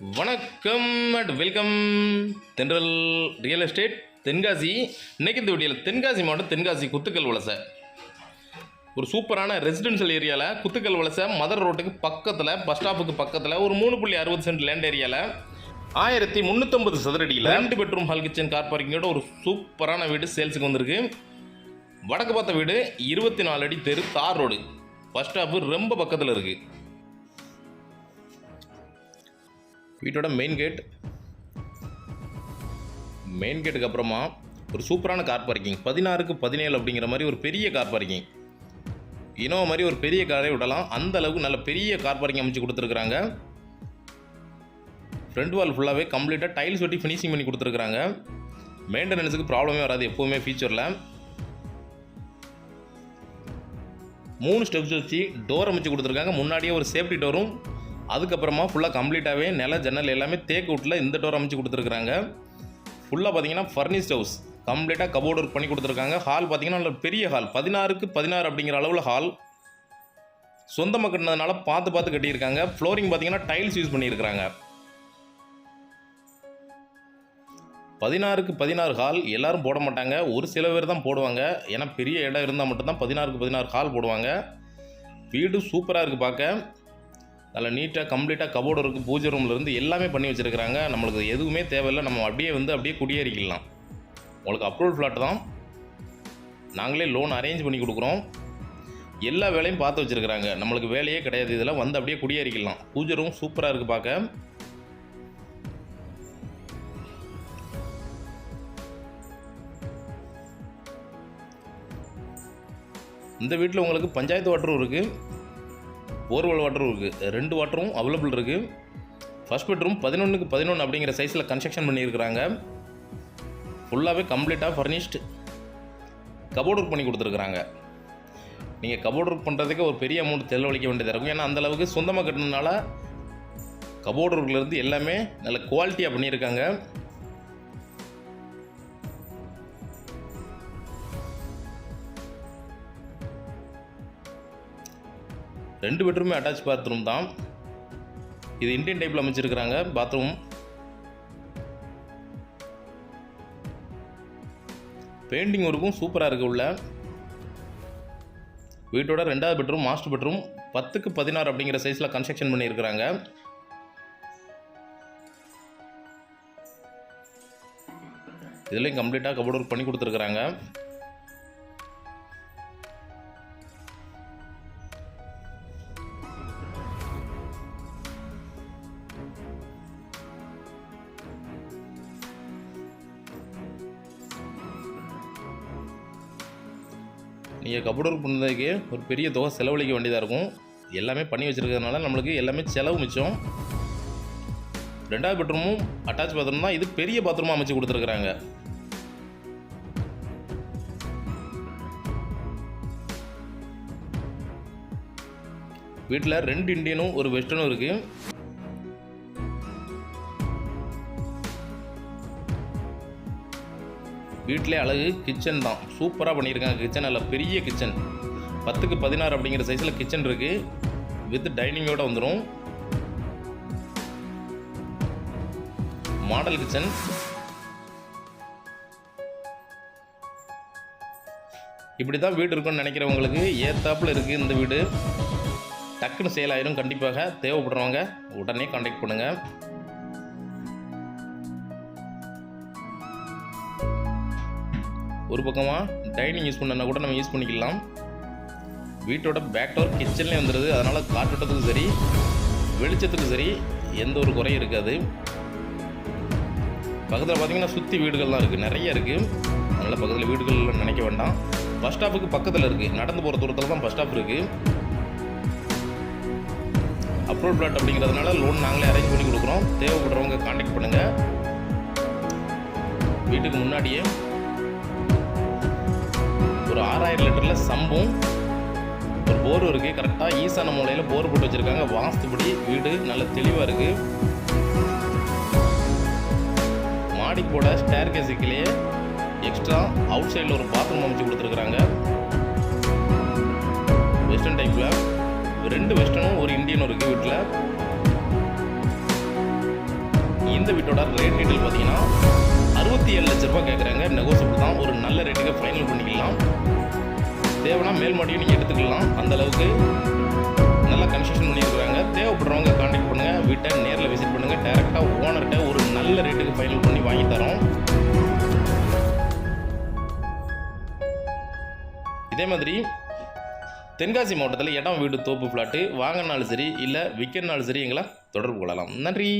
வணக்கம் and welcome Thendral real estate Tenkasi. இன்னைக்கு இந்த வீடியோவில் தென்காசி மாவட்டம் தென்காசி குத்துக்கல் வலசை. ஒரு சூப்பரான ரெசிடென்ஷியல் ஏரியாவில் குத்துக்கல் வலசை மதர் ரோட்டுக்கு பக்கத்தில் பஸ் ஸ்டாப்புக்கு பக்கத்தில் ஒரு மூணு புள்ளி அறுபது சென்ட் லேண்ட் ஏரியாவில் ஆயிரத்தி முந்நூற்றம்பது சதுரடியில் ரெண்டு பெட்ரூம் ஹால் கிச்சன் கார் பார்க்கிங்கோட ஒரு சூப்பரான வீடு சேல்ஸுக்கு வந்திருக்கு. வடக்கு பார்த்த வீடு இருபத்தி நாலு அடி தெரு தார் ரோடு பஸ் ஸ்டாப்பு ரொம்ப பக்கத்தில் இருக்குது வீட்டோட மெயின் கேட் மெயின் கேட்டுக்கு அப்புறமா ஒரு சூப்பரான கார் பார்க்கிங் பதினாறுக்கு பதினேழு அப்படிங்கிற மாதிரி ஒரு பெரிய கார் பார்க்கிங் இனோவா மாதிரி ஒரு பெரிய காரை விடலாம். அந்த அளவுக்கு நல்ல பெரிய கார் பார்க்கிங் அமைச்சு கொடுத்துருக்குறாங்க. ஃப்ரண்ட் வால் ஃபுல்லாகவே கம்ப்ளீட்டாக டைல்ஸ் ஒட்டி ஃபினிஷிங் பண்ணி கொடுத்துருக்குறாங்க. மெயின்டெனன்ஸுக்கு ப்ராப்ளமே வராது எப்போவுமே ஃபியூச்சரில் மூணு ஸ்டெப்ஸ் வச்சு டோர் அமைச்சு கொடுத்துருக்காங்க. முன்னாடியே ஒரு சேஃப்டி டோரும் அதுக்கப்புறமா ஃபுல்லாக கம்ப்ளீட்டாகவே நில ஜன்னல் எல்லாமே தேக்கு விட்டில் இந்த டோர் அமைச்சு கொடுத்துருக்குறாங்க. ஃபுல்லாக பார்த்தீங்கன்னா ஃபர்னிஷ்ட் ஹவுஸ் கம்ப்ளீட்டாக கபோர்டு ஒர்க் பண்ணி கொடுத்துருக்காங்க. ஹால் பார்த்தீங்கன்னா நல்ல பெரிய ஹால் பதினாறுக்கு பதினாறு அப்படிங்கிற அளவில் ஹால் சொந்தமாக கட்டினதுனால பார்த்து பார்த்து கட்டியிருக்காங்க. ஃப்ளோரிங் பார்த்தீங்கன்னா டைல்ஸ் யூஸ் பண்ணியிருக்கிறாங்க. பதினாறுக்கு பதினாறு ஹால் எல்லோரும் போட மாட்டாங்க. ஒரு சில பேர் தான் போடுவாங்க. ஏன்னா பெரிய இடம் இருந்தால் மட்டும்தான் பதினாறுக்கு பதினாறு ஹால் போடுவாங்க. வீடு சூப்பராக இருக்குது பார்க்க அதில் நீட்டாக கம்ப்ளீட்டாக கபோர்டு இருக்குது பூஜை ரூம்லேருந்து எல்லாமே பண்ணி வச்சுருக்கிறாங்க. நம்மளுக்கு எதுவுமே தேவையில்லை. நம்ம அப்படியே வந்து அப்படியே குடியேறிக்கலாம். உங்களுக்கு அப்ரூவல் ஃப்ளாட் தான். நாங்களே லோன் அரேஞ்ச் பண்ணி கொடுக்குறோம். எல்லா வேலையும் பார்த்து வச்சுருக்கிறாங்க. நம்மளுக்கு வேலையே கிடையாது. இதெல்லாம் வந்து அப்படியே குடியேறிக்கலாம். பூஜை ரூம் சூப்பராக இருக்குது பார்க்க. இந்த வீட்டில் உங்களுக்கு பஞ்சாயத்து வாட்டரும் இருக்குது போர்வெல் வாட்டரும் இருக்குது ரெண்டு வாட்டரும் அவைலபிள் இருக்குது ஃபர்ஸ்ட் பெட்ரூம் பதினொன்றுக்கு பதினொன்று அப்படிங்கிற சைஸில் கன்ஸ்ட்ரக்ஷன் பண்ணியிருக்கிறாங்க. ஃபுல்லாகவே கம்ப்ளீட்டாக ஃபர்னிஷ்டு கபோர்ட் ஒர்க் பண்ணி கொடுத்துருக்குறாங்க. நீங்கள் கபோர்ட் ஒர்க் பண்ணுறதுக்கு ஒரு பெரிய அமௌண்ட் செலவழிக்க வேண்டியதாக இருக்கும். ஏன்னா அந்த அளவுக்கு சொந்தமாக கட்டினதுனால கபோர்ட் ஒர்க்லேருந்து எல்லாமே நல்ல குவாலிட்டியாக பண்ணியிருக்காங்க. ரெண்டு பெட்ரூமே அட்டாச் பாத்ரூம் தான். இது இந்தியன் டைப்பில் அமைச்சிருக்கிறாங்க. பாத்ரூம் பெயிண்டிங் ஒர்க்கும் சூப்பராக இருக்குது உள்ள. வீட்டோட ரெண்டாவது பெட்ரூம் மாஸ்டர் பெட்ரூம் பத்துக்கு பதினாறு அப்படிங்கிற சைஸில் கன்ஸ்ட்ரக்ஷன் பண்ணியிருக்கிறாங்க. இதுலேயும் கம்ப்ளீட்டாக கபோர்ட் ஒர்க் பண்ணி கொடுத்துருக்குறாங்க. நீங்கள் கபோர்ட் ஒர்க் ஒரு பெரிய தொகை செலவழிக்க வேண்டியதாக இருக்கும். எல்லாமே பண்ணி வச்சுருக்கிறதுனால நம்மளுக்கு எல்லாமே செலவு மிச்சம். ரெண்டாவது பெட்ரூமும் அட்டாச் பாத்ரூம் தான். இது பெரிய பாத்ரூமாக அமைச்சு கொடுத்துருக்குறாங்க. வீட்டில் ரெண்டு இண்டியனும் ஒரு வெஸ்டர்னும் இருக்குது வீட்டிலே அழகு கிச்சன் தான். சூப்பராக பண்ணியிருக்காங்க கிச்சன். அதில் பெரிய கிச்சன். பத்துக்கு பதினாறு அப்படிங்கிற சைஸில் கிச்சன் இருக்குது வித் டைனிங்கோட வந்துடும் மாடல் கிச்சன். இப்படி தான் வீடு இருக்கும்னு நினைக்கிறவங்களுக்கு ஏத்தாப்பில் இருக்குது இந்த வீடு. டக்குன்னு சேல் ஆயிரும் கண்டிப்பாக. தேவைப்படுறவங்க உடனே காண்டாக்ட் பண்ணுங்கள் ஒரு பக்கமாக டைனிங் யூஸ் பண்ணனா கூட நம்ம யூஸ் பண்ணிக்கலாம். வீட்டோட பேக் டோர் கிச்சன்லேயே வந்துடுது அதனால் காற்றோட்டத்துக்கும் சரி வெளிச்சத்துக்கும் சரி எந்த ஒரு குறையும் இருக்காது. பக்கத்தில் பார்த்தீங்கன்னா சுற்றி வீடுகள்லாம் இருக்குது நிறைய இருக்குது அதனால் பக்கத்தில் வீடுகள் நினைக்க வேண்டாம். பஸ் ஸ்டாப்புக்கு பக்கத்தில் இருக்குது நடந்து போகிற தூரத்தில் தான் பஸ் ஸ்டாப் இருக்குது அப்ரூவல் பிளாட் அப்படிங்கிறதுனால லோன் நாங்களே அரேஞ்ச் பண்ணி கொடுக்குறோம். தேவைப்படுறவங்க காண்டாக்ட் பண்ணுங்கள் வீட்டுக்கு முன்னாடியே ஒரு ஆறாயிரம் லிட்டரில் சம்பும் ஒரு போர் இருக்குது கரெக்டாக ஈசான மூலையில் போர் போட்டு வச்சுருக்காங்க. வாஸ்துபடி வீடு நல்ல தெளிவாக இருக்குது மாடிக்கு போட ஸ்டேர் கேஸுக்கிலேயே எக்ஸ்ட்ரா அவுட் சைடில் ஒரு பாத்ரூம் அமைச்சு கொடுத்துருக்குறாங்க. வெஸ்டர்ன் டைப்பில் ரெண்டு வெஸ்டர்னும் ஒரு இந்தியனும் இருக்குது வீட்டில் இந்த வீட்டோட ரேட் டீட்டெயில் பார்த்தீங்கன்னா அறுபத்தி ஏழு லட்ச ரூபாய் கேட்குறாங்க நெகோசியபிள் தான் ஒரு நல்ல ரேட்டுக்கு ஃபைனல் பண்ணிக்கலாம் தேவைன்னா மேல் மாடியும் நீங்கள் எடுத்துக்கலாம். அந்த அளவுக்கு நல்லா கன்ஸ்ட்ரக்ஷன் பண்ணியிருக்கிறாங்க. தேவைப்படுறவங்க காண்டாக்ட் பண்ணுங்கள் வீட்டை நேரில் விசிட் பண்ணுங்கள் டேரெக்டாக ஓனர்கிட்ட ஒரு நல்ல ரேட்டுக்கு ஃபைனல் பண்ணி வாங்கி தரோம். இதே மாதிரி தென்காசி மாவட்டத்தில் இடம் வீடு தோப்பு ஃப்ளாட்டு வாங்கினாலும் சரி இல்லை விற்கிறனாலும் சரி எங்களை தொடர்பு கொள்ளலாம். நன்றி.